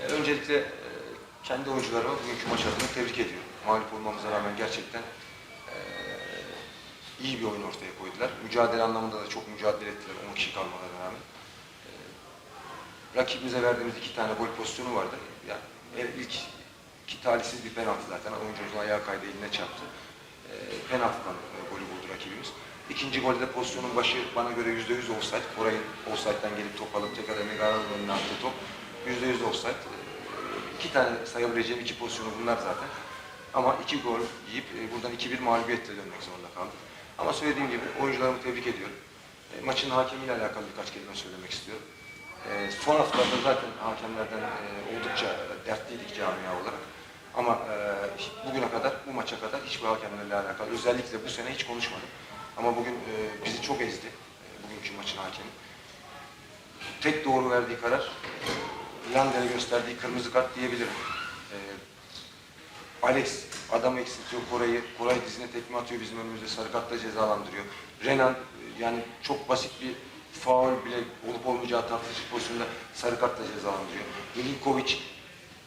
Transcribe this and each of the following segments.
Ee, Öncelikle e, kendi oyuncularımı bugünkü maç adına tebrik ediyorum. Mağlup olmamıza rağmen gerçekten e, iyi bir oyun ortaya koydular. Mücadele anlamında da çok mücadele ettiler 10 kişi kalmalarına rağmen. E, Rakibimize verdiğimiz iki tane gol pozisyonu vardı. Yani ilk iki talihsiz bir penaltı zaten. Oyuncumuzun ayağı kaydı eline çarptı. E, penaltıdan e, golü buldu rakibimiz. İkinci golde pozisyonun başı bana göre yüzde yüz offside. Orayı offside'den gelip top alıp tekrar Emre Garan'ın önüne attığı top. Yüzde yüz offside. E, iki tane sayabileceğim iki pozisyonu bunlar zaten. Ama iki gol yiyip e, buradan 2-1 mağlubiyetle dönmek zorunda kaldık. Ama söylediğim gibi oyuncularımı tebrik ediyorum. E, maçın hakemiyle alakalı birkaç kelime söylemek istiyorum. E, son haftalarda zaten hakemlerden oldukça dertliydik camia olarak. Ama bugüne kadar, bu maça kadar hiçbir hakemlerle alakalı, özellikle bu sene hiç konuşmadım. Ama bugün e, bizi çok ezdi, e, bugünkü maçın hakemi. Tek doğru verdiği karar, Lander'e gösterdiği kırmızı kart diyebilirim. E, Alex adam eksiltiyor Koray'ı, Koray dizine tekme atıyor bizim önümüzde sarı kartla cezalandırıyor. Renan e, yani çok basit bir faul bile olup olmayacağı tartışılır pozisyonda sarı kartla cezalandırıyor. Milinkovic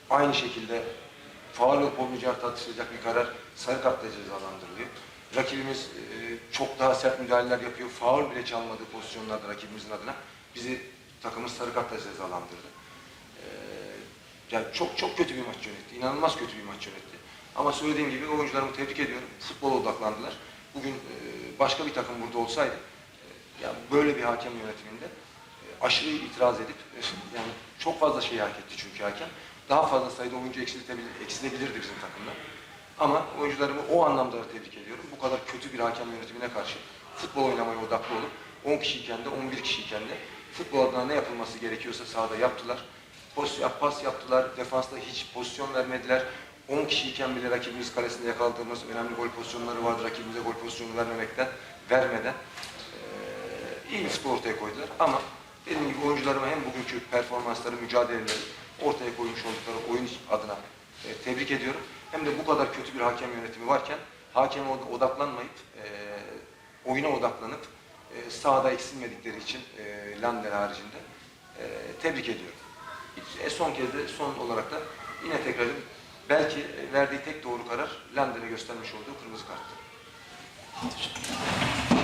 aynı şekilde faul olup olmayacağı tartışılacak bir karar sarı kartla cezalandırılıyor. Rakibimiz e, çok daha sert müdahaleler yapıyor. Faul bile çalmadığı pozisyonlarda rakibimizin adına bizi takımımız sarı kartla cezalandırdı. E, yani çok çok kötü bir maç yönetti. İnanılmaz kötü bir maç yönetti. Ama söylediğim gibi oyuncularımı tebrik ediyorum. Futbola odaklandılar. Bugün e, başka bir takım burada olsaydı e, yani böyle bir hakem yönetiminde e, aşırı itiraz edip e, yani çok fazla şey hak etti çünkü hakem. Daha fazla sayıda oyuncu eksilebilirdi bizim takımda. Ama oyuncularımı o anlamda da tebrik ediyorum. Bu kadar kötü bir hakem yönetimine karşı futbol oynamaya odaklı olup 10 kişiyken de 11 kişiyken de futbol adına ne yapılması gerekiyorsa sahada yaptılar. Ya pas yaptılar, defansta hiç pozisyon vermediler. 10 kişiyken bile rakibimiz kalesinde yakaladığımız önemli gol pozisyonları vardı. Rakibimize gol pozisyonu vermemekten, vermeden eee, iyi bir futbol ortaya koydular. Ama dediğim gibi oyuncularıma hem bugünkü performansları, mücadeleleri ortaya koymuş oldukları oyun adına e, tebrik ediyorum. Hem de bu kadar kötü bir hakem yönetimi varken hakeme od- odaklanmayıp, e, oyuna odaklanıp e, sahada eksilmedikleri için e, Lander haricinde e, tebrik ediyorum. E, son kez de son olarak da yine tekrar belki e, verdiği tek doğru karar Lander'e göstermiş olduğu kırmızı karttı. Teşekkür ederim.